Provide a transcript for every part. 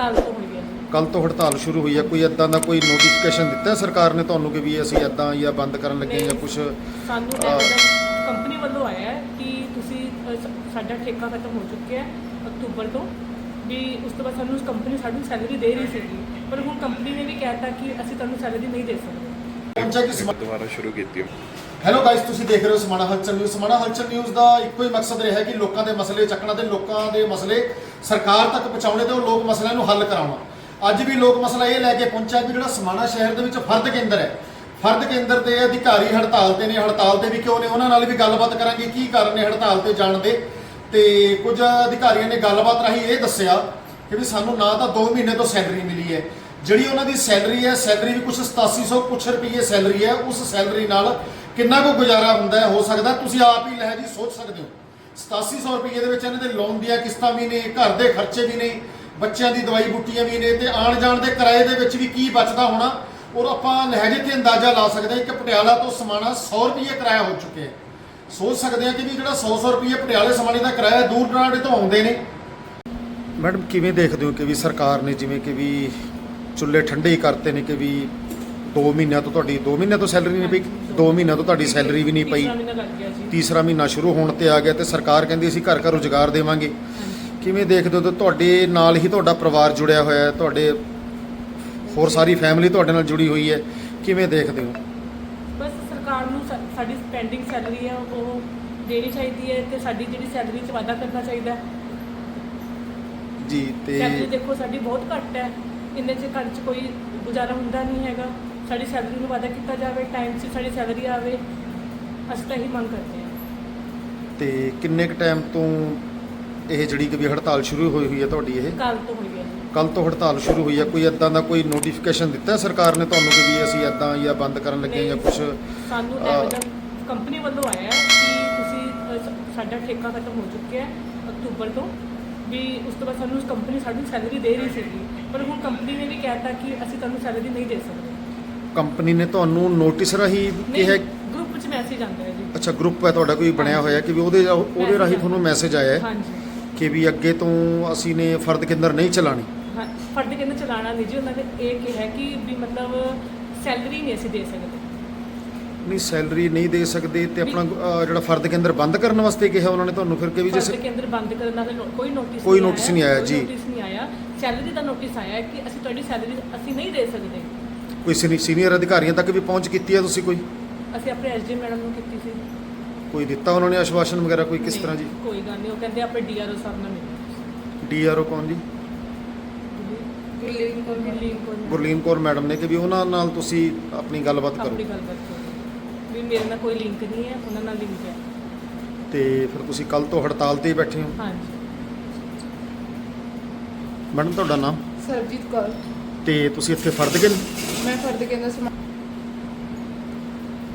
ਕੱਲ ਤੋਂ ਹੋਈ ਹੈ। ਕੱਲ ਤੋਂ ਹੜਤਾਲ ਸ਼ੁਰੂ ਹੋਈ ਹੈ। ਕੋਈ ਇਦਾਂ ਦਾ ਕੋਈ ਨੋਟੀਫਿਕੇਸ਼ਨ ਦਿੱਤਾ ਹੈ ਸਰਕਾਰ ਨੇ ਤੁਹਾਨੂੰ ਕਿ ਵੀ ਅਸੀਂ ਇਦਾਂ ਜਾਂ ਬੰਦ ਕਰਨ ਲੱਗੇ ਜਾਂ ਕੁਝ ਸਾਨੂੰ ਅਹ, ਕੰਪਨੀ ਵੱਲੋਂ ਆਇਆ ਹੈ ਕਿ ਤੁਸੀਂ ਅਹ, ਸ- ਸਾਡਾ ਠੇਕਾ ਖਤਮ ਹੋ ਚੁੱਕਿਆ ਹੈ ਅਕਤੂਬਰ ਤੋਂ। ਵੀ ਉਸ ਤੋਂ ਬਾਅਦ ਸਾਨੂੰ ਕੰਪਨੀ ਸਾਡੀ ਸੈਲਰੀ ਦੇ ਰਹੀ ਸੀਗੀ। ਪਰ ਹੁਣ ਕੰਪਨੀ ਨੇ ਵੀ ਕਹਿਤਾ ਕਿ ਅਸੀਂ ਤੁਹਾਨੂੰ ਸੈਲਰੀ ਨਹੀਂ ਦੇ ਸਕਦੇ। ਦੁਬਾਰਾ ਸ਼ੁਰੂ ਕੀਤੀ ਹੈਲੋ ਗਾਇਸ ਤੁਸੀਂ ਦੇਖ ਰਹੇ ਹੋ ਸਮਾਣਾ ਹਲਚਲ ਨਿਊਜ਼ ਸਮਾਣਾ ਹਲਚਲ ਨਿਊਜ਼ ਦਾ ਇੱਕੋ ਹੀ ਮਕਸਦ ਰਿਹਾ ਕਿ ਲੋਕਾਂ ਦੇ ਮਸਲੇ ਚੱਕਣਾ ਤੇ ਲੋਕਾਂ ਦੇ ਮਸਲੇ ਸਰਕਾਰ ਤੱਕ ਪਹੁੰਚਾਉਣੇ ਤੇ ਉਹ ਲੋਕ ਮਸਲਿਆਂ ਨੂੰ ਹੱਲ ਕਰਾਉਣਾ। ਅੱਜ ਵੀ ਲੋਕ ਮਸਲਾ ਇਹ ਲੈ ਕੇ ਪਹੁੰਚਿਆ ਕਿ ਜਿਹੜਾ ਸਮਾਣਾ ਸ਼ਹਿਰ ਦੇ ਵਿੱਚ ਫਰਦ ਕੇਂਦਰ ਹੈ। ਫਰਦ ਕੇਂਦਰ ਦੇ ਅਧਿਕਾਰੀ ਹੜਤਾਲ ਤੇ ਨੇ। ਹੜਤਾਲ ਤੇ ਵੀ ਕਿਉਂ ਨੇ? ਉਹਨਾਂ ਨਾਲ ਵੀ ਗੱਲਬਾਤ ਕਰਾਂਗੇ ਕੀ ਕਾਰਨ ਨੇ ਹੜਤਾਲ ਤੇ ਜਾਣ ਦੇ। ਤੇ ਕੁਝ ਅਧਿਕਾਰੀਆਂ ਨੇ ਗੱਲਬਾਤ ਰਾਹੀਂ ਇਹ ਦੱਸਿਆ ਕਿ ਵੀ ਸਾਨੂੰ ਨਾ ਤਾਂ 2 ਮਹੀਨੇ ਤੋਂ ਸੈਲਰੀ ਮਿਲੀ ਹੈ। ਜਿਹੜੀ ਉਹਨਾਂ ਦੀ ਸੈਲਰੀ ਹੈ, ਸੈਲਰੀ ਵੀ ਕੁਝ 8700 ਕੁਛ ਰੁਪਏ ਸੈਲਰੀ ਹੈ। ਉਸ ਸੈਲਰੀ ਨਾਲ ਕਿੰਨਾ ਕੁ ਗੁਜ਼ਾਰਾ ਹੁੰਦਾ ਹੈ, ਹੋ ਸਕਦਾ ਤੁਸੀਂ ਆਪ ਹੀ ਲਹਿ ਜੀ ਸੋਚ ਸਕਦੇ ਹੋ। 8700 ਰੁਪਏ ਦੇ ਵਿੱਚ ਇਹਨਾਂ ਦੇ ਲੋਨ ਦੀਆਂ ਕਿਸ਼ਤਾਂ ਵੀ ਨੇ, ਘਰ ਦੇ ਖਰਚੇ ਵੀ ਨੇ, ਬੱਚਿਆਂ ਦੀ ਦਵਾਈ ਬੁੱਟੀਆਂ ਵੀ ਨੇ ਤੇ ਆਣ ਜਾਣ ਦੇ ਕਿਰਾਏ ਦੇ ਵਿੱਚ ਵੀ ਕੀ ਬਚਦਾ ਹੋਣਾ, ਔਰ ਆਪਾਂ ਲਹਿਜੇ ਤੇ ਅੰਦਾਜ਼ਾ ਲਾ ਸਕਦੇ ਹਾਂ ਕਿ ਪਟਿਆਲਾ ਤੋਂ ਸਮਾਣਾ 100 ਰੁਪਏ ਕਿਰਾਇਆ ਹੋ ਚੁੱਕਿਆ ਹੈ। ਸੋਚ ਸਕਦੇ ਹਾਂ ਕਿ ਵੀ ਜਿਹੜਾ 100-100 ਰੁਪਏ ਪਟਿਆਲੇ ਸਮਾਣੇ ਦਾ ਕਿਰਾਇਆ ਦੂਰ ਦਰਾਡੇ ਤੋਂ ਆਉਂਦੇ ਨੇ। ਮੈਡਮ, ਕਿਵੇਂ ਦੇਖਦੇ ਹੋ ਕਿ ਵੀ ਸਰਕਾਰ ਨੇ ਜਿਵੇਂ ਕਿ ਵੀ ਚੁੱਲ੍ਹੇ ਠੰਡੇ ਹੀ ਕਰਤੇ ਨੇ ਕਿ ਵੀ 2 ਮਹੀਨਿਆਂ ਤੋਂ ਤੁਹਾਡੀ 2 ਮਹੀਨਿਆਂ ਤੋਂ ਸੈਲਰੀ ਨਹੀਂ ਪਈ 2 ਮਹੀਨਿਆਂ ਤੋਂ ਤੁਹਾਡੀ ਸੈਲਰੀ ਵੀ ਨਹੀਂ ਪਈ। ਤੀਸਰਾ ਮਹੀਨਾ ਲੱਗ ਗਿਆ ਜੀ। ਤੀਸਰਾ ਮਹੀਨਾ ਸ਼ੁਰੂ ਹੋਣ ਤੇ ਆ ਗਿਆ ਤੇ ਸਰਕਾਰ ਕਹਿੰਦੀ ਅਸੀਂ ਘਰ ਘਰ ਰੁਜ਼ਗਾਰ ਦੇਵਾਂਗੇ। ਕਿਵੇਂ ਦੇਖਦੇ ਹੋ ਤੇ ਤੁਹਾਡੇ ਨਾਲ ਹੀ ਤੁਹਾਡਾ ਪਰਿਵਾਰ ਜੁੜਿਆ ਹੋਇਆ ਹੈ ਤੁਹਾਡੇ ਹੋਰ ਸਾਰੀ ਫੈਮਿਲੀ ਤੁਹਾਡੇ ਨਾਲ ਜੁੜੀ ਹੋਈ ਹੈ ਕਿਵੇਂ ਦੇਖਦੇ ਹੋ? ਬਸ ਸਰਕਾਰ ਨੂੰ ਸਾ- ਸਾਡੀ ਪੈਂਡਿੰਗ ਸੈਲਰੀ ਹੈ ਉਹ ਦੇਣੀ ਚਾਹੀਦੀ ਹੈ ਤੇ ਸਾਡੀ ਜਿਹੜੀ ਸੈਲਰੀ 'ਚ ਵਾਧਾ ਕਰਨਾ ਚਾਹੀਦਾ ਹੈ। ਜੀ ਤੇ ਸੈਲਰੀ ਦੇਖੋ ਸਾਡੀ ਬਹੁਤ ਘੱਟ ਹੈ। ਇੰਨੇ ਚ ਘਰ 'ਚ ਕੋਈ ਗੁਜ਼ਾਰਾ ਹੁੰਦਾ ਨਹੀਂ ਹੈਗਾ। ਸਾਡੀ ਸੈਲਰੀ ਨੂੰ ਵਾਧਾ ਕੀਤਾ ਜਾਵੇ ਟਾਈਮ 'ਚ ਸਾਡੀ ਸੈਲਰੀ ਆਵੇ ਅਸੀਂ ਤਾਂ ਇਹੀ ਮੰਗ ਕਰਦੇ ਹਾਂ। ਤੇ ਕਿੰਨੇ ਕ ਟਾਈਮ ਤੋਂ ਇਹ ਜਿਹੜੀ ਕਿ ਵੀ ਹੜਤਾਲ ਸ਼ੁਰੂ ਹੋਈ ਹੋਈ ਹੈ ਤੁਹਾਡੀ ਇਹ? ਕੱਲ ਤੋਂ ਹੋਈ ਹੈ। ਕੱਲ ਤੋਂ ਹੜਤਾਲ ਸ਼ੁਰੂ ਹੋਈ ਹੈ। ਕੋਈ ਇਦਾਂ ਦਾ ਕੋਈ ਨੋਟੀਫਿਕੇਸ਼ਨ ਦਿੱਤਾ ਹੈ ਸਰਕਾਰ ਨੇ ਤੁਹਾਨੂੰ ਕਿ ਵੀ ਅਸੀਂ ਇਦਾਂ ਜਾਂ ਬੰਦ ਕਰਨ ਲੱਗੇ ਜਾਂ ਕੁਝ ਸਾਨੂੰ ਅਹ, ਕੰਪਨੀ ਵੱਲੋਂ ਆਇਆ ਹੈ ਕਿ ਤੁਸੀਂ ਸ- ਸਾਡਾ ਠੇਕਾ ਖਤਮ ਹੋ ਚੁੱਕਿਆ ਹੈ ਅਕਤੂਬਰ ਤੋਂ ਵੀ ਉਸ ਤੋਂ ਬਾਅਦ ਸਾਨੂੰ ਕੰਪਨੀ ਸਾਡੀ ਸੈਲਰੀ ਦੇ ਰਹੀ ਸੀਗੀ। ਪਰ ਹੁਣ ਕੰਪਨੀ ਨੇ ਵੀ ਕਹਿਤਾ ਕਿ ਅਸੀਂ ਤੁਹਾਨੂੰ ਸੈਲਰੀ ਨਹੀਂ ਦੇ ਸਕਦੇ। ਕੰਪਨੀ ਨੇ ਤੁਹਾਨੂੰ ਨੋਟਿਸ ਰਾਹੀਂ ਕਿਹਾ? ਗਰੁੱਪ 'ਚ ਮੈਸੇਜ ਆਉਂਦਾ ਹੈ ਜੀ। ਅੱਛਾ ਗਰੁੱਪ ਹੈ ਤੁਹਾਡਾ ਕੋਈ ਬਣਿਆ ਹੋਇਆ ਕਿ ਵੀ ਉਹਦੇ ਉਹਦੇ ਰਾਹੀਂ। ਤੁਹਾਨੂੰ ਮੈਸੇਜ ਆਇਆ ਹੈ ਹਾਂਜੀ। ਕਿ ਵੀ ਅੱਗੇ ਤੋਂ ਅਸੀਂ ਨੇ ਫਰਦ ਕੇਂਦਰ ਨਹੀਂ ਚਲਾਣੀ ਹਾਂ ਫਰਦ ਕਹਿੰਦੇ ਚਲਾਣਾ ਨਹੀਂ ਜੀ ਉਹਨਾਂ ਨੇ ਇਹ ਕਿਹਾ ਕਿ ਵੀ ਮਤਲਬ ਸੈਲਰੀ ਨਹੀਂ ਅਸੀਂ ਦੇ ਸਕਦੇ। ਨਹੀਂ ਸੈਲਰੀ ਨਹੀਂ ਦੇ ਸਕਦੇ ਤੇ ਆਪਣਾ ਜਿਹੜਾ ਫਰਦ ਕੇਂਦਰ ਬੰਦ ਕਰਨ ਵਾਸਤੇ ਕਿਹਾ ਉਹਨਾਂ ਨੇ ਤੁਹਾਨੂੰ ਫਿਰ ਕਿ ਵੀ ਜੇ ਫਰਦ ਕੇਂਦਰ ਬੰਦ ਕਰਨ ਦਾ ਕੋਈ ਨੋਟਿਸ ਕੋਈ notice ਨਹੀਂ ਆਇਆ, ਜੀ। ਨੋਟਿਸ ਨਹੀਂ ਆਇਆ। ਸੈਲਰੀ ਦਾ ਨੋਟਿਸ ਆਇਆ ਕਿ ਅਸੀਂ ਤੁਹਾਡੀ ਸੈਲਰੀ ਅਸੀਂ ਨਹੀਂ ਦੇ ਸਕਦੇ। ਕੋਈ ਸੀਨੀਅਰ ਅਧਿਕਾਰੀਆਂ ਤੱਕ ਵੀ ਪਹੁੰਚ ਕੀਤੀ ਹੈ ਤੁਸੀਂ ਕੋਈ? ਅਸੀਂ ਆਪਣੇ ਐਸਡੀ ਮੈਡਮ ਨੂੰ ਕੀਤੀ ਸੀ। ਕੋਈ ਦਿੱਤਾ ਉਹਨਾਂ ਨੇ ਆਸ਼ਵਾਸਨ ਵਗੈਰਾ ਕੋਈ ਕਿਸ ਤਰ੍ਹਾਂ ਜੀ? ਕੋਈ ਗੱਲ ਨਹੀਂ ਉਹ ਕਹਿੰਦੇ ਆਪਣੇ ਡੀਆਰਓ ਸਾਹਿਬ ਨਾਲ ਮਿਲੋ। ਡੀਆਰਓ ਕੌਣ ਜੀ? ਗੁਰਲੀਨ ਕੌਰ ਗੁਰਲੀਨ ਮੈਡਮ। ਨੇ ਕਿ ਵੀ ਉਹਨਾਂ ਨਾਲ ਤੁਸੀਂ ਆਪਣੀ ਗੱਲਬਾਤ ਕਰੋ। ਆਪਣੀ ਗੱਲਬਾਤ ਕਰੋ। ਵੀ ਮੇਰੇ ਨਾਲ ਕੋਈ ਲਿੰਕ ਨਹੀਂ ਹੈ ਉਹਨਾਂ ਨਾਲ ਲਿੰਕ ਹੈ। ਤੇ ਫਿਰ ਤੁਸੀਂ ਕੱਲ ਤੋਂ ਹੜਤਾਲ ਤੇ ਬੈਠੇ ਹੋ? ਹਾਂਜੀ। ਮੈਡਮ ਤੁਹਾਡਾ ਨਾਮ? ਸਰਬਜੀਤ ਕੌਰ। ਤੇ ਤੁਸੀਂ ਇੱਥੇ ਫਰਦ ਕੇਂਦਰ ਮੈਂ ਫਰਦ ਕੇਂਦਰ ਸਮਾ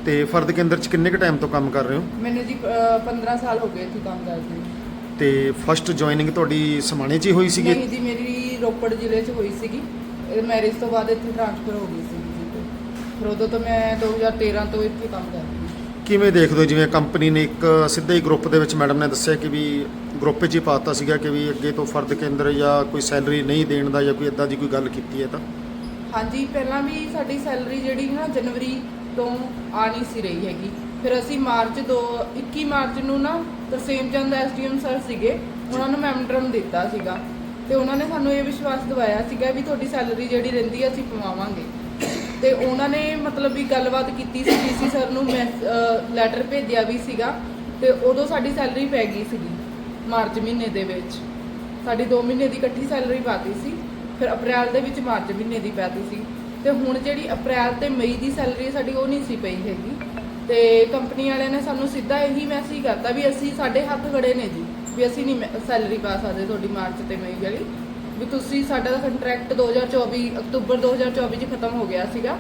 ਤੇ ਫਰਦ ਕੇਂਦਰ 'ਚ ਕਿੰਨੇ ਕ ਟਾਈਮ ਤੋਂ ਕੰਮ ਕਰ ਰਹੇ ਹੋ? ਮੈਨੂੰ ਜੀ ਅਹ, 15 ਸਾਲ ਹੋ ਗਏ ਇੱਥੇ ਕੰਮ ਕਰਦੇ ਨੂੰ। ਤੇ ਫਸਟ ਜੁਆਇਨਿੰਗ ਤੁਹਾਡੀ ਸਮਾਣੇ 'ਚ ਹੀ ਹੋਈ ਸੀਗੀ? ਨਹੀਂ ਜੀ ਮੇਰੀ ਰੋਪੜ ਜ਼ਿਲ੍ਹੇ 'ਚ ਹੋਈ ਸੀਗੀ। ਮੈਰਿਜ ਤੋਂ ਬਾਅਦ ਇੱਥੇ ਟ੍ਰਾਂਸਫਰ ਹੋ ਗਈ ਸੀ ਜੀ ਫਿਰ ਉਦੋਂ ਤੋਂ ਮੈਂ 2013 ਤੋਂ ਇੱਥੇ ਕੰਮ ਕਰਦੀ ਹਾਂ। ਕਿਵੇਂ ਦੇਖਦੇ ਹੋ? ਜਿਵੇਂ ਕੰਪਨੀ ਨੇ ਇੱਕ ਸਿੱਧਾ ਹੀ ਗਰੁੱਪ ਦੇ ਵਿੱਚ ਮੈਡਮ ਨੇ ਦੱਸਿਆ ਕਿ ਵੀ ਗਰੁੱਪ 'ਚ ਹੀ ਪਾਤਾ ਸੀਗਾ ਕਿ ਵੀ ਅੱਗੇ ਤੋਂ ਫਰਦ ਕੇਂਦਰ ਜਾਂ ਕੋਈ ਸੈਲਰੀ ਨਹੀਂ ਦੇਣ ਦਾ ਜਾਂ ਕੋਈ ਇਦਾਂ ਦੀ ਕੋਈ ਗੱਲ ਕੀਤੀ ਹੈ ਤਾਂ? ਹਾਂਜੀ, ਪਹਿਲਾਂ ਵੀ ਸਾਡੀ ਸੈਲਰੀ ਜਿਹੜੀ ਨਾ ਜਨਵਰੀ ਤੋਂ ਆ ਨਹੀਂ ਸੀ ਰਹੀ ਹੈਗੀ। ਫਿਰ ਅਸੀਂ ਮਾਰਚ ਦੋ 21 ਮਾਰਚ ਨੂੰ ਨਾ ਤਰਸੇਮ ਚੰਦ ਐਸਡੀਐਮ ਸਰ ਸੀਗੇ, ਉਹਨਾਂ ਨੂੰ ਮੈਮੋਰੰਡਮ ਦਿੱਤਾ ਸੀਗਾ। ਤੇ ਉਹਨਾਂ ਨੇ ਸਾਨੂੰ ਇਹ ਵਿਸ਼ਵਾਸ ਦਿਵਾਇਆ ਸੀਗਾ ਵੀ ਤੁਹਾਡੀ ਸੈਲਰੀ ਜਿਹੜੀ ਰਹਿੰਦੀ ਹੈ, ਅਸੀਂ ਪਵਾਵਾਂਗੇ। ਤੇ ਉਹਨਾਂ ਨੇ ਮਤਲਬ ਵੀ ਗੱਲਬਾਤ ਕੀਤੀ ਸੀ ਡੀਸੀ ਸਰ ਨੂੰ, ਮੈਂ ਲੈਟਰ ਭੇਜਿਆ ਵੀ ਸੀਗਾ। ਤੇ ਉਦੋਂ ਸਾਡੀ ਸੈਲਰੀ ਪੈ ਗਈ ਸੀਗੀ। ਮਾਰਚ ਮਹੀਨੇ ਦੇ ਵਿੱਚ। ਸਾਡੀ 2 ਮਹੀਨੇ ਦੀ ਇਕੱਠੀ ਸੈਲਰੀ ਪਾਤੀ ਸੀ, ਫਿਰ ਅਪ੍ਰੈਲ ਦੇ ਵਿੱਚ ਮਾਰਚ ਮਹੀਨੇ ਦੀ ਪਾਤੀ ਸੀ। ਤੇ ਹੁਣ ਜਿਹੜੀ ਅਪ੍ਰੈਲ ਤੇ ਮਈ ਦੀ ਸੈਲਰੀ ਸਾਡੀ ਉਹ ਨਹੀਂ ਸੀ ਪਈ ਹੈਗੀ। ਤੇ ਕੰਪਨੀ ਵਾਲਿਆਂ ਨੇ ਸਾਨੂੰ ਸਿੱਧਾ ਇਹੀ ਮੈਸੇਜ ਕਰਤਾ ਵੀ ਅਸੀਂ ਸਾਡੇ ਹੱਥ ਖੜੇ ਨੇ ਜੀ, ਵੀ ਅਸੀਂ ਨਹੀਂ ਸੈਲਰੀ ਪਾ ਸਕਦੇ ਤੁਹਾਡੀ ਮਾਰਚ ਤੇ ਮਈ ਵਾਲੀ। ਵੀ ਤੁਸੀਂ ਸਾਡਾ ਕੰਟਰੈਕਟ 2024 ਅਕਤੂਬਰ 2024 ਚ ਖਤਮ ਹੋ ਗਿਆ ਸੀਗਾ।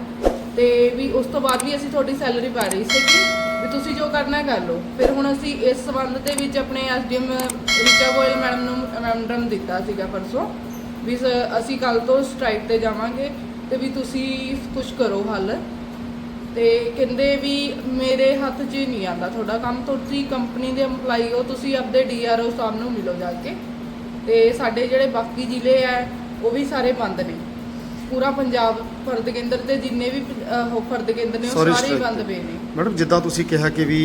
ਤੇ ਵੀ ਉਸ ਤੋਂ ਬਾਅਦ ਵੀ ਅਸੀਂ ਤੁਹਾਡੀ ਸੈਲਰੀ ਪਾ ਰਹੀ ਸੀਗੀ। ਵੀ ਤੁਸੀਂ ਜੋ ਕਰਨਾ ਹੈ ਕਰ ਲਓ। ਫਿਰ ਹੁਣ ਅਸੀਂ ਇਸ ਸੰਬੰਧ ਦੇ ਵਿੱਚ ਆਪਣੇ ਐਸਡੀਐਮ, ਰਿਚਾ ਗੋਇਲ ਮੈਡਮ ਨੂੰ ਮੈਮੋਰੰਡਮ ਦਿੱਤਾ ਸੀਗਾ ਪਰਸੋਂ। ਵੀ ਸ- ਅਸੀਂ ਕੱਲ ਤੋਂ ਸਟ੍ਰਾਈਕ ਤੇ ਜਾਵਾਂਗੇ ਤੇ ਵੀ ਤੁਸੀਂ ਕੁਝ ਕਰੋ ਹੱਲ। ਤੇ ਕਹਿੰਦੇ ਵੀ ਮੇਰੇ ਹੱਥ 'ਚ ਨਹੀਂ ਆਉਂਦਾ ਤੁਹਾਡਾ ਕੰਮ। ਤੁਸੀਂ ਕੰਪਨੀ ਦੇ EMPLOYE ਹੋ, ਤੁਸੀਂ ਆਪਦੇ ਡੀਆਰਓ ਸਾਹਿਬ ਨੂੰ ਮਿਲੋ ਜਾ ਕੇ। ਤੇ ਸਾਡੇ ਜਿਹੜੇ ਬਾਕੀ ਜ਼ਿਲ੍ਹੇ ਆ ਉਹ ਵੀ ਸਾਰੇ ਬੰਦ ਨੇ। ਪੂਰਾ ਪੰਜਾਬ ਫਰਦ ਕੇਂਦਰ ਤੇ ਜਿੰਨੇ ਵੀ ਅਹ, ਉਹ ਫਰਦ ਕੇਂਦਰ ਨੇ ਉਹ ਸਾਰੇ ਸਾਰੇ ਬੰਦ। ਪਏ ਨੇ। ਮੈਡਮ ਜਿੱਦਾਂ ਤੁਸੀਂ ਕਿਹਾ ਕਿ ਵੀ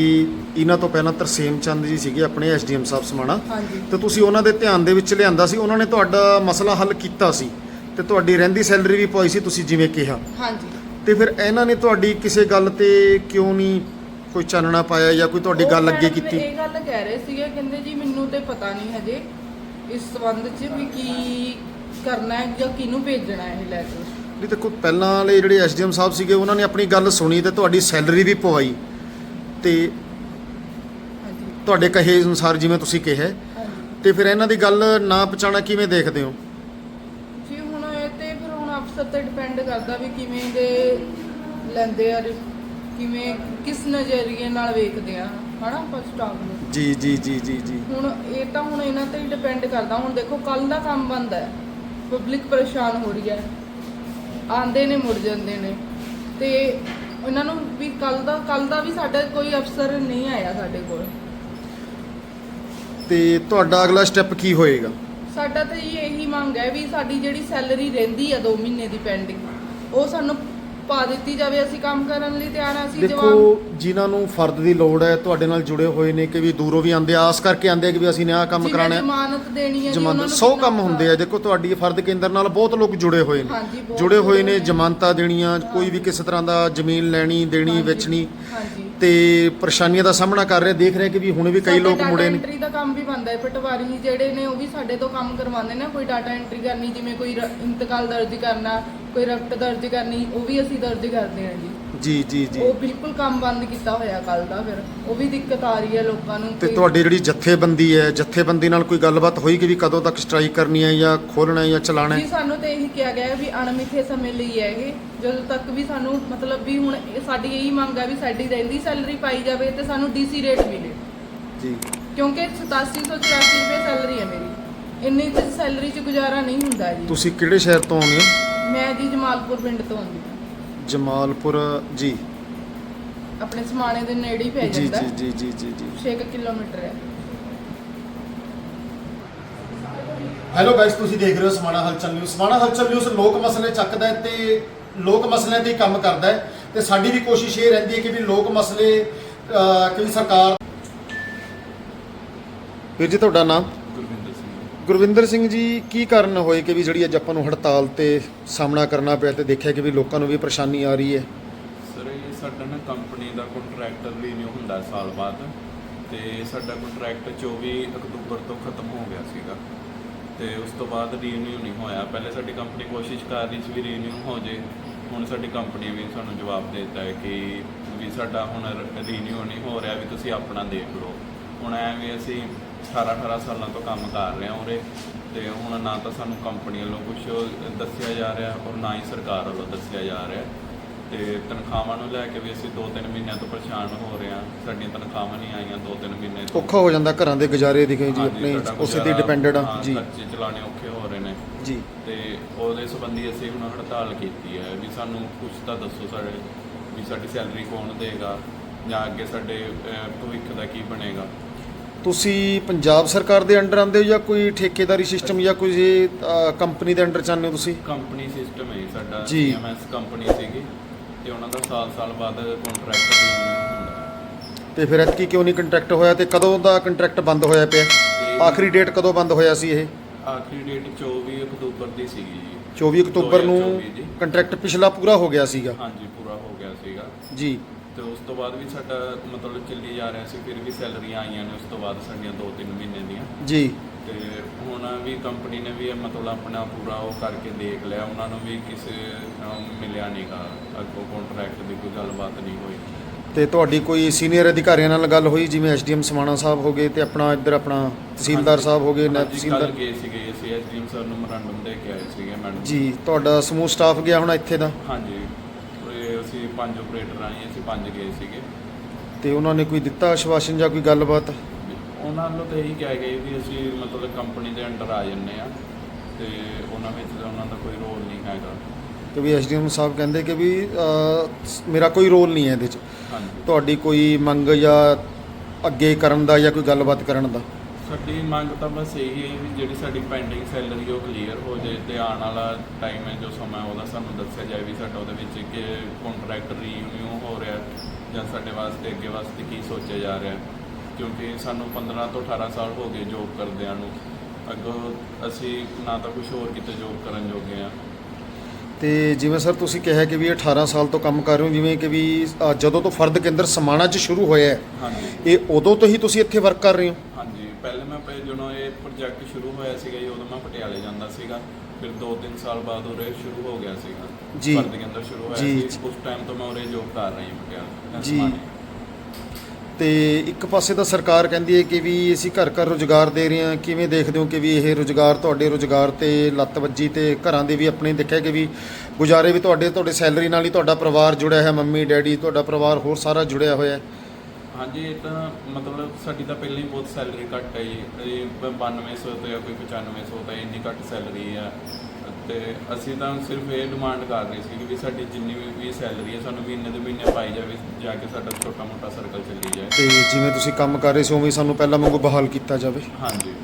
ਇਹਨਾਂ ਤੋਂ ਪਹਿਲਾਂ ਤਰਸੇਮ ਚੰਦ ਜੀ ਸੀਗੇ ਆਪਣੇ ਐਸਡੀਐਮ ਸਾਹਿਬ ਸਮਾਣਾ ਹਾਂਜੀ। ਤੇ ਤੁਸੀਂ ਉਹਨਾਂ ਦੇ ਧਿਆਨ ਦੇ ਵਿੱਚ ਲਿਆਂਦਾ ਸੀ ਉਹਨਾਂ ਨੇ ਤੁਹਾਡਾ ਮਸਲਾ ਹੱਲ ਕੀਤਾ ਸੀ ਤੇ ਤੁਹਾਡੀ ਰਹਿੰਦੀ ਸੈਲਰੀ ਵੀ ਪਾਈ ਸੀ ਤੁਸੀਂ ਜਿਵੇਂ ਕਿਹਾ। ਹਾਂਜੀ। ਤੇ ਫਿਰ ਇਹਨਾਂ ਨੇ ਤੁਹਾਡੀ ਕਿਸੇ ਗੱਲ ਤੇ ਕਿਉਂ ਨਹੀਂ ਕੋਈ ਚਾਨਣਾ ਪਾਇਆ ਜਾਂ ਕੋਈ ਤੁਹਾਡੀ ਉਹ ਗੱਲ ਅੱਗੇ madam ਕੀਤੀ? ਇਹ ਗੱਲ ਕਹਿ ਰਹੇ ਸੀਗੇ ਕਹਿੰਦੇ ਜੀ ਮੈਨੂੰ ਤੇ ਪਤਾ ਨਹੀਂ ਹਜੇ ਇਸ ਸੰਬੰਧ 'ਚ ਵੀ ਕੀ ਕਰਨਾ ਹੈ ਜਾਂ ਕਿਹਨੂੰ ਭੇਜਣਾ ਹੈ ਇਹ ਲੈਟਰ ਨਹੀਂ ਦੇਖੋ ਪਹਿਲਾਂ ਵਾਲੇ ਜਿਹੜੇ ਐਸਡੀਐਮ ਸਾਹਿਬ ਸੀਗੇ ਉਹਨਾਂ ਨੇ ਆਪਣੀ ਗੱਲ ਸੁਣੀ ਤੇ ਤੁਹਾਡੀ ਸੈਲਰੀ ਵੀ ਪਵਾਈ। ਤੇ ਤੁਹਾਡੇ ਕਹੇ ਅਨੁਸਾਰ ਜਿਵੇਂ ਤੁਸੀਂ ਕਿਹਾ ਤੇ ਫਿਰ ਇਹਨਾਂ ਦੀ ਗੱਲ ਨਾ ਪਛਾਣਾ ਕਿਵੇਂ ਦੇਖਦੇ ਹੋ? ਜੀ ਹੁਣ ਇਹ ਤੇ ਫਿਰ ਹੁਣ ਅਫਸਰ ਤੇ ਡਿਪੈਂਡ ਕਰਦਾ ਵੀ ਕਿਵੇਂ ਦੇ ਲੈਂਦੇ ਆ ਕਿਵੇਂ ਕਿਸ ਨਜ਼ਰੀਏ ਨਾਲ ਵੇਖਦੇ ਆ ਹਨਾ ਆਪਾਂ ਸਟਾਕ ਨੂੰ। ਜੀ ਜੀ ਜੀ ਜੀ ਜੀ। ਹੁਣ ਇਹ ਤਾਂ ਹੁਣ ਇਹਨਾਂ ਤੇ ਹੀ ਡਿਪੈਂਡ ਕਰਦਾ। ਹੁਣ ਦੇਖੋ ਕੱਲ ਦਾ ਕੰਮ ਬੰਦ ਹੈ। ਪਬਲਿਕ ਪਰੇਸ਼ਾਨ ਹੋ ਰਹੀ ਹੈ। ਆਂਦੇ ਨੇ ਮੁੜ ਜਾਂਦੇ ਨੇ। ਤੇ ਇਹਨਾਂ ਨੂੰ ਵੀ ਕੱਲ ਦਾ ਕੱਲ ਦਾ ਵੀ ਸਾਡਾ ਕੋਈ ਅਫਸਰ ਨਹੀਂ ਆਇਆ ਸਾਡੇ ਕੋਲ। ਤੇ ਤੁਹਾਡਾ ਅਗਲਾ ਸਟੈਪ ਕੀ ਹੋਏਗਾ? ਸਾਡਾ ਤਾਂ ਜੀ ਇਹੀ ਮੰਗ ਹੈ ਵੀ ਸਾਡੀ ਜਿਹੜੀ ਸੈਲਰੀ ਰਹਿੰਦੀ ਆ 2 ਮਹੀਨੇ ਦੀ ਪੈਂਡਿੰਗ ਉਹ ਸਾਨੂੰ ਪਾ ਦਿੱਤੀ ਜਾਵੇ ਅਸੀਂ ਕੰਮ ਕਰਨ ਲਈ ਤਿਆਰ ਹਾਂ ਅਸੀਂ ਜਵਾਬ ਦੇਖੋ ਜਿਨ੍ਹਾਂ ਨੂੰ ਫਰਦ ਦੀ ਲੋੜ ਹੈ ਤੁਹਾਡੇ ਨਾਲ ਜੁੜੇ ਹੋਏ ਨੇ ਕਿ ਵੀ ਦੂਰੋਂ ਵੀ ਆਂਦੇ ਆਸ ਕਰਕੇ ਆਂਦੇ ਆ ਕਿ ਵੀ ਅਸੀਂ ਨੇ ਆਹ ਕੰਮ ਜਿਹਨੇ ਕਰਾਣਾ ਹੈ। ਜ਼ਮਾਨਤ ਦੇਣੀ ਹੈ ਜੀ, ਉਹਨਾਂ ਜਮਾਨਤ ਨੂੰ 100 ਕਿੰਨਾ ਕੰਮ ਹੁੰਦੇ ਆ। ਦੇਖੋ ਤੁਹਾਡੀ ਫਰਦ ਕੇਂਦਰ ਨਾਲ ਬਹੁਤ ਲੋਕ ਜੁੜੇ ਹੋਏ ਨੇ। ਬਹੁਤ ਜੁੜੇ ਹੋਏ ਨੇ। ਜ਼ਮਾਨਤਾਂ ਦੇਣੀਆਂ ਕੋਈ ਵੀ ਕਿਸੇ ਤਰ੍ਹਾਂ ਦਾ ਜ਼ਮੀਨ ਲੈਣੀ ਦੇਣੀ ਵੇਚਣੀ ਹਾਂਜੀ। ਤੇ ਪਰੇਸ਼ਾਨੀਆਂ ਦਾ ਸਾਹਮਣਾ ਕਰ ਰਹੇ ਦੇਖ ਰਹੇ ਕਿ ਵੀ ਹੁਣ ਵੀ ਕਈ ਲੋਕ ਮੁੜੇ ਨੇ। ਐਂਟਰੀ ਦਾ ਕੰਮ ਵੀ ਬੰਦਾ ਹੈ ਪਟਵਾਰੀ ਜਿਹੜੇ ਨੇ ਉਹ ਵੀ ਸਾਡੇ ਤੋਂ ਕੰਮ ਕਰਵਾਉਂਦੇ ਨੇ ਕੋਈ ਡਾਟਾ ਐਂਟਰੀ ਕਰਨੀ ਜਿਵੇਂ ਕੋਈ ਰ- ਇੰਤਕਾਲ ਦਰਜ ਕਰਨਾ ਕੋਈ ਰਕਟ ਦਰਜ ਕਰਨੀ ਉਹ ਵੀ ਅਸੀਂ ਦਰਜ ਕਰਦੇ ਹਾਂ ਜੀ। ਜੀ ਜੀ ਜੀ। ਉਹ ਬਿਲਕੁਲ ਕੰਮ ਬੰਦ ਕੀਤਾ ਹੋਇਆ ਕੱਲ ਦਾ ਫਿਰ। ਉਹ ਵੀ ਦਿੱਕਤ ਆ ਰਹੀ ਹੈ ਲੋਕਾਂ ਨੂੰ ਤੇ ਕਿ- ਤੁਹਾਡੀ ਜਿਹੜੀ ਜਥੇਬੰਦੀ ਹੈ ਜਥੇਬੰਦੀ ਨਾਲ ਕੋਈ ਗੱਲਬਾਤ ਹੋਈ ਕਿ ਵੀ ਕਦੋਂ ਤੱਕ ਸਟ੍ਰਾਈਕ ਕਰਨੀ ਹੈ ਜਾਂ ਖੋਲਣਾ ਹੈ ਜਾਂ ਚਲਾਣਾ ਜੀ ਹੈ ਸਾਨੂੰ ਤੇ ਇਹੀ ਕਿਹਾ ਗਿਆ ਹੈ ਵੀ ਅਣਮਿੱਥੇ ਸਮੇਂ ਲਈ ਹੈ ਇਹ। ਜਦੋਂ ਤੱਕ ਵੀ ਸਾਨੂੰ ਮਤਲਬ ਵੀ ਹੁਣ ਇਹ ਸਾਡੀ ਇਹੀ ਮੰਗ ਹੈ ਵੀ ਸਾਡੀ ਰਹਿੰਦੀ ਸੈਲਰੀ ਪਾਈ ਜਾਵੇ ਤੇ ਸਾਨੂੰ ਡੀਸੀ ਰੇਟ ਮਿਲੇ। ਜੀ। ਕਿਉਂਕਿ 8784 ਰੁਪਏ ਸੈਲਰੀ ਹੈ ਮੇਰੀ। ਇੰਨੀ ਚ ਸੈਲਰੀ ਚ ਗੁਜ਼ਾਰਾ ਨਹੀਂ ਹੁੰਦਾ ਜੀ। ਤੁਸੀਂ ਕਿਹੜੇ ਸ਼ਹਿਰ ਤੋਂ ਆਉਂਦੇ ਹੋ? ਮੈਂ ਜੀ ਜਮਾਲਪੁਰ ਪਿੰਡ ਤੋਂ ਆਉਂਦੀ। ਜਮਾਲਪੁਰ ਜੀ। ਆਪਣੇ ਸਮਾਣੇ ਦੇ ਨੇੜੇ ਹੀ ਪੈ ਜੀ ਜਾਂਦਾ। ਜੀ ਜੀ ਜੀ ਜੀ। ਜੀ 6 ਕਿਲੋਮੀਟਰ ਹੈ। ਹੈਲੋ ਗਾਇਸ ਤੁਸੀਂ ਦੇਖ ਰਹੇ ਹੋ ਸਮਾਣਾ ਹਲਚਲ ਨਿਊਜ਼ ਸਮਾਣਾ ਹਲਚਲ ਨਿਊਜ਼ ਲੋਕ ਮਸਲੇ ਚੱਕਦਾ ਹੈ ਤੇ ਲੋਕ ਮਸਲਿਆਂ ਤੇ ਹੀ ਕੰਮ ਕਰਦਾ ਹੈ। ਤੇ ਸਾਡੀ ਵੀ ਕੋਸ਼ਿਸ਼ ਇਹ ਰਹਿੰਦੀ ਹੈ ਕਿ ਵੀ ਲੋਕ ਮਸਲੇ ਅਹ, ਕਿ ਵੀ ਸਰਕਾਰ ਵੀਰ ਜੀ ਤੁਹਾਡਾ ਨਾਮ? ਗੁਰਵਿੰਦਰ ਸਿੰਘ ਜੀ, ਕੀ ਕਾਰਨ ਹੋਏ ਕਿ ਵੀ ਜਿਹੜੀ ਅੱਜ ਆਪਾਂ ਨੂੰ ਹੜਤਾਲ ਤੇ ਸਾਹਮਣਾ ਕਰਨਾ ਪਿਆ ਤੇ ਦੇਖਿਆ ਕਿ ਵੀ ਲੋਕਾਂ ਨੂੰ ਵੀ ਪਰੇਸ਼ਾਨੀ ਆ ਰਹੀ ਹੈ? ਸਰ, ਇਹ ਸਾਡਾ ਨਾ ਕੰਪਨੀ ਦਾ ਕੰਟਰੈਕਟ ਰੀਨਿਊ ਹੁੰਦਾ ਸਾਲ ਬਾਅਦ ਤੇ ਸਾਡਾ ਕੰਟਰੈਕਟ 24 ਅਕਤੂਬਰ ਤੋਂ ਖਤਮ ਹੋ ਗਿਆ ਸੀਗਾ ਤੇ ਉਸ ਤੋਂ ਬਾਅਦ ਰੀਨਿਊ ਨਹੀਂ ਹੋਇਆ। ਪਹਿਲੇ ਸਾਡੀ ਕੰਪਨੀ ਕੋਸ਼ਿਸ਼ ਕਰ ਰਹੀ ਸੀ ਵੀ ਰੀਨਿਊ ਹੋ ਜੇ। ਹੁਣ ਸਾਡੀ ਕੰਪਨੀ ਵੀ ਸਾਨੂੰ ਜਵਾਬ ਦੇ ਦਿੱਤਾ ਹੈ ਕਿ ਵੀ ਸਾਡਾ ਹੁਣ ਰੀਨਿਊ ਨਹੀਂ ਹੋ ਰਿਹਾ, ਵੀ ਤੁਸੀਂ ਆਪਣਾ ਦੇਖ ਲਓ। ਹੁਣ ਐਵੇਂ ਅਸੀਂ 18 18 ਸਾਲਾਂ ਤੋਂ ਕੰਮ ਕਰ ਰਹੇ ਹਾਂ ਉਰੇ ਤੇ ਹੁਣ ਨਾ ਤਾਂ ਸਾਨੂੰ ਕੰਪਨੀ ਵੱਲੋਂ ਕੁਝ ਦੱਸਿਆ ਜਾ ਰਿਹਾ ਔਰ ਨਾ ਹੀ ਸਰਕਾਰ ਵੱਲੋਂ ਦੱਸਿਆ ਜਾ ਰਿਹਾ। ਤੇ ਤਨਖਾਹਾਂ ਨੂੰ ਲੈ ਕੇ ਵੀ ਅਸੀਂ 2-3 ਮਹੀਨਿਆਂ ਤੋਂ ਪਰੇਸ਼ਾਨ ਹੋ ਰਹੇ ਹਾਂ। ਸਾਡੀਆਂ ਤਨਖਾਹਾਂ ਨਹੀਂ ਆਈਆਂ 2-3 ਮਹੀਨੇ ਤੋਂ। ਔਖਾ ਹੋ ਜਾਂਦਾ ਘਰਾਂ ਦੇ ਗੁਜ਼ਾਰੇ ਦਿਖੇ ਜੀ ਹਾਂਜੀ, ਆਪਣੇ ਉਸੇ ਤੇ ਡਿਪੈਂਡਡ ਆ। ਜੀ। ਖਰਚੇ ਚਲਾਣੇ ਔਖੇ ਹੋ ਰਹੇ ਨੇ। ਜੀ। ਤੇ ਉਹਦੇ ਸੰਬੰਧੀ ਅਸੀਂ ਹੁਣ ਹੜਤਾਲ ਕੀਤੀ ਹੈ ਵੀ ਸਾਨੂੰ ਕੁਝ ਤਾਂ ਦੱਸੋ ਸਾਡੇ ਵੀ ਸਾਡੀ ਸੈਲਰੀ ਕੌਣ ਦੇਗਾ ਜਾਂ ਅੱਗੇ ਸਾਡੇ ਭਵਿੱਖ ਦਾ ਕੀ ਬਣੇਗਾ। ਤੁਸੀਂ ਪੰਜਾਬ ਸਰਕਾਰ ਦੇ ਅੰਡਰ ਆਉਂਦੇ ਹੋ ਜਾਂ ਕੋਈ ਠੇਕੇਦਾਰੀ ਸਿਸਟਮ ਜਾਂ ਕੋਈ ਕੰਪਨੀ ਦੇ ਅੰਡਰ ਚਾਹੁੰਦੇ ਹੋ ਤੁਸੀਂ? ਕੰਪਨੀ ਸਿਸਟਮ ਹੈ ਜੀ ਸਾਡਾ ਜੀ। ਐਮਐਸ ਕੰਪਨੀ ਸੀਗੀ ਤੇ ਉਹਨਾਂ ਦਾ ਸਾਲ-ਸਾਲ ਬਾਅਦ ਕੰਟਰੈਕਟ ਰੀਨਿਊ ਹੁੰਦਾ। ਤੇ ਫਿਰ ਐਤਕੀ ਕਿਉਂ ਨਹੀਂ ਕੰਟਰੈਕਟ ਹੋਇਆ ਤੇ ਕਦੋਂ ਦਾ ਕੰਟਰੈਕਟ ਬੰਦ ਹੋਇਆ ਪਿਆ? ਆਖਰੀ ਡੇਟ ਕਦੋਂ ਬੰਦ ਹੋਇਆ ਸੀ ਇਹ? ਆਖਰੀ ਡੇਟ 24 ਅਕਤੂਬਰ ਦੀ ਸੀਗੀ ਜੀ। 24 ਅਕਤੂਬਰ ਨੂੰ 2024 ਦੀ। ਕੰਟਰੈਕਟ ਪਿਛਲਾ ਪੂਰਾ ਹੋ ਗਿਆ ਸੀਗਾ? ਹਾਂਜੀ ਪੂਰਾ ਹੋ ਗਿਆ ਸੀਗਾ। ਜੀ। ਤੇ ਉਸ ਤੋਂ ਬਾਅਦ ਵੀ ਸਾਡਾ ਮਤਲਬ ਚੱਲੀ ਜਾ ਰਿਹਾ ਸੀ ਫਿਰ ਵੀ ਸੈਲਰੀਆਂ ਆਈਆਂ ਨੇ ਉਸ ਤੋਂ ਬਾਅਦ ਸਾਡੀਆਂ 2-3 ਮਹੀਨੇ ਦੀਆਂ। ਜੀ। ਤੇ ਹੁਣ ਵੀ ਕੰਪਨੀ ਨੇ ਵੀ ਇਹ ਮਤਲਬ ਆਪਣਾ ਪੂਰਾ ਉਹ ਕਰਕੇ ਦੇਖ ਲਿਆ ਉਹਨਾਂ ਨੂੰ ਵੀ ਕਿਸੇ ਅਮ, ਮਿਲਿਆ ਨਹੀਂਗਾ ਅੱਗੋਂ ਕੰਟਰੈਕਟ ਦੀ ਕੋਈ ਗੱਲਬਾਤ ਨਹੀਂ ਹੋਈ। ਤੇ ਤੁਹਾਡੀ ਕੋਈ ਸੀਨੀਅਰ ਅਧਿਕਾਰੀਆਂ ਨਾਲ ਗੱਲ ਹੋਈ ਜਿਵੇਂ ਐਸਡੀਐਮ ਸਮਾਣਾ ਸਾਹਿਬ ਹੋ ਗਏ ਤੇ ਆਪਣਾ ਇੱਧਰ ਆਪਣਾ ਤਹਿਸੀਲਦਾਰ ਸਾਹਿਬ ਹੋ ਗਏ ਨਾਇਬ ਹਾਂਜੀ, ਕੱਲ੍ਹ ਤਹਿਸੀਲਦਾਰ? ਗਏ ਸੀਗੇ ਅਸੀਂ ਐਸਡੀਐਮ ਸਰ ਨੂੰ ਮੈਮੋਰੰਡਮ ਦੇ ਕੇ ਆਏ ਸੀਗੇ ਮੈਡਮ। ਜੀ ਤੁਹਾਡਾ ਸਮੂਹ ਸਟਾਫ ਗਿਆ ਹੁਣ ਇੱਥੇ ਦਾ? ਹਾਂਜੀ। ਅਸੀਂ ਪੰਜ ਆਪਰੇਟਰ ਆਏ ਅਸੀਂ ਪੰਜ ਗਏ ਸੀਗੇ। ਤੇ ਉਹਨਾਂ ਨੇ ਕੋਈ ਦਿੱਤਾ ਆਸ਼ਵਾਸਨ ਜਾਂ ਕੋਈ ਗੱਲਬਾਤ? ਉਹਨਾਂ ਵੱਲੋਂ ਤਾਂ ਇਹੀ ਕਿਹਾ ਗਿਆ ਵੀ ਅਸੀਂ ਮਤਲਬ ਕੰਪਨੀ ਦੇ ਅੰਡਰ ਆ ਜੰਨੇ ਆ ਤੇ ਉਹਨਾਂ ਵਿੱਚ ਤਾਂ ਉਹਨਾਂ ਦਾ ਕੋਈ ਰੋਲ ਨਹੀਂ ਹੈਗਾ। ਕਿ ਵੀ ਐਸਡੀਐਮ ਸਾਹਿਬ ਕਹਿੰਦੇ ਕਿ ਵੀ ਮੇਰਾ ਕੋਈ ਰੋਲ ਨਹੀਂ ਹੈ ਇਹਦੇ 'ਚ। ਤੁਹਾਡੀ ਕੋਈ ਮੰਗ ਜਾਂ ਅੱਗੇ ਕਰਨ ਦਾ ਜਾਂ ਕੋਈ ਗੱਲਬਾਤ ਕਰਨ ਦਾ? ਸਾਡੀ ਮੰਗ ਤਾਂ ਬਸ ਇਹੀ ਹੈ ਵੀ ਜਿਹੜੀ ਸਾਡੀ ਪੈਂਡਿੰਗ ਸੈਲਰੀ ਉਹ ਕਲੀਅਰ ਹੋ ਜਾਏ ਤੇ ਆਉਣ ਵਾਲਾ ਟਾਈਮ ਹੈ ਜੋ ਸਮਾਂ ਉਹਦਾ ਸਾਨੂੰ ਦੱਸਿਆ ਜਾਏ ਵੀ ਸਾਡਾ ਉਹਦੇ ਵਿੱਚ ਕਿ ਕੰਟਰੈਕਟ ਰੀਨਿਊ ਹੋ ਰਿਹਾ ਜਾਂ ਸਾਡੇ ਵਾਸਤੇ ਅੱਗੇ ਵਾਸਤੇ ਕੀ ਸੋਚਿਆ ਜਾ ਰਿਹਾ ਕਿਉਂਕਿ ਸਾਨੂੰ 15 ਤੋਂ 18 ਸਾਲ ਹੋ ਗਏ ਜੋਬ ਕਰਦਿਆਂ ਨੂੰ। ਅੱਗੋਂ ਅਸੀਂ ਨਾ ਤਾਂ ਕੁਝ ਹੋਰ ਕਿਤੇ ਜੋਬ ਕਰਨ ਜੋਗੇ ਆ ਤੇ ਜਿਵੇਂ ਸਰ ਤੁਸੀਂ ਕਿਹਾ ਕਿ ਵੀ 18 ਸਾਲ ਤੋਂ ਕੰਮ ਕਰ ਰਹੇ ਹੋ ਜਿਵੇਂ ਕਿ ਵੀ ਅ, ਜਦੋਂ ਤੋਂ ਫਰਦ ਕੇਂਦਰ ਸਮਾਣਾ 'ਚ ਸ਼ੁਰੂ ਹੋਇਆ ਹੈ ਹਾਂਜੀ। ਇਹ ਉਦੋਂ ਤੋਂ ਹੀ ਤੁਸੀਂ ਇੱਥੇ ਵਰਕ ਕਰ ਰਹੇ ਹੋ ਹਾਂਜੀ ਪਹਿਲੇ ਮੈਂ ਪਹਿਲੇ ਜਦੋਂ ਇਹ ਪ੍ਰੋਜੈਕਟ ਸ਼ੁਰੂ ਹੋਇਆ ਸੀਗਾ ਜੀ ਉਦੋਂ ਮੈਂ ਪਟਿਆਲੇ ਜਾਂਦਾ ਸੀਗਾ ਫਿਰ 2-3 ਸਾਲ ਬਾਅਦ ਉਰੇ ਸ਼ੁਰੂ ਹੋ ਗਿਆ ਸੀਗਾ ਜੀ। ਫਰਦ ਕੇ ਅੰਦਰ ਸ਼ੁਰੂ ਹੋਇਆ ਜੀ। ਸੀ ਉਸ ਟਾਈਮ ਤੋਂ ਮੈਂ ਉਰੇ ਜੋਬ ਕਰ ਰਹੀ ਹਾਂ ਪਟਿਆਲੇ ਜੀ। ਸਮਾਣੇ। ਤੇ ਇੱਕ ਪਾਸੇ ਤਾਂ ਸਰਕਾਰ ਕਹਿੰਦੀ ਹੈ ਕਿ ਵੀ ਅਸੀਂ ਘਰ ਘਰ ਰੁਜ਼ਗਾਰ ਦੇ ਰਹੇ ਹਾਂ ਕਿਵੇਂ ਦੇਖਦੇ ਹੋ ਕਿ ਵੀ ਇਹ ਰੁਜ਼ਗਾਰ ਤੁਹਾਡੇ ਰੁਜ਼ਗਾਰ ਤੇ ਲੱਤ ਵੱਜੀ ਤੇ ਘਰਾਂ ਦੇ ਵੀ ਆਪਣੇ ਦੇਖਿਆ ਕਿ ਵੀ ਗੁਜ਼ਾਰੇ ਵੀ ਤੁਹਾਡੇ ਤੁਹਾਡੇ ਸੈਲਰੀ ਨਾਲ ਹੀ ਤੁਹਾਡਾ ਪਰਿਵਾਰ ਜੁੜਿਆ ਹੈ ਮੰਮੀ ਡੈਡੀ ਤੁਹਾਡਾ ਪਰਿਵਾਰ ਹੋਰ ਸਾਰਾ ਜੁੜਿਆ ਹੋਇਆ ਹੈ ਹਾਂਜੀ ਇਹ ਤਾਂ ਮਤਲਬ ਸਾਡੀ ਤਾਂ ਪਹਿਲਾਂ ਹੀ ਬਹੁਤ ਸੈਲਰੀ ਘੱਟ ਹੈ ਜੀ। ਇਹ 9200 ਤੋਂ ਜਾਂ ਕੋਈ 9500 ਤਾਂ ਇੰਨੀ ਘੱਟ ਸੈਲਰੀ ਆ। ਤੇ ਅਸੀਂ ਤਾਂ ਸਿਰਫ ਇਹ ਡਿਮਾਂਡ ਕਰ ਰਹੇ ਸੀ ਕਿ ਵੀ ਸਾਡੀ ਜਿੰਨੀ ਵੀ- ਸੈਲਰੀ ਹੈ ਸਾਨੂੰ ਮਹੀਨੇ ਦੇ ਮਹੀਨੇ ਪਾਈ ਜਾਵੇ ਜਾ ਕੇ ਸਾਡਾ ਛੋਟਾ ਮੋਟਾ ਸਰਕਲ ਚੱਲੀ ਜਾਏ। ਤੇ ਜਿਵੇਂ ਤੁਸੀਂ ਕੰਮ ਕਰ ਰਹੇ ਸੀ ਉਵੇਂ ਸਾਨੂੰ ਪਹਿਲਾਂ ਵਾਂਗੂ ਬਹਾਲ ਕੀਤਾ ਜਾਵੇ। ਹਾਂਜੀ।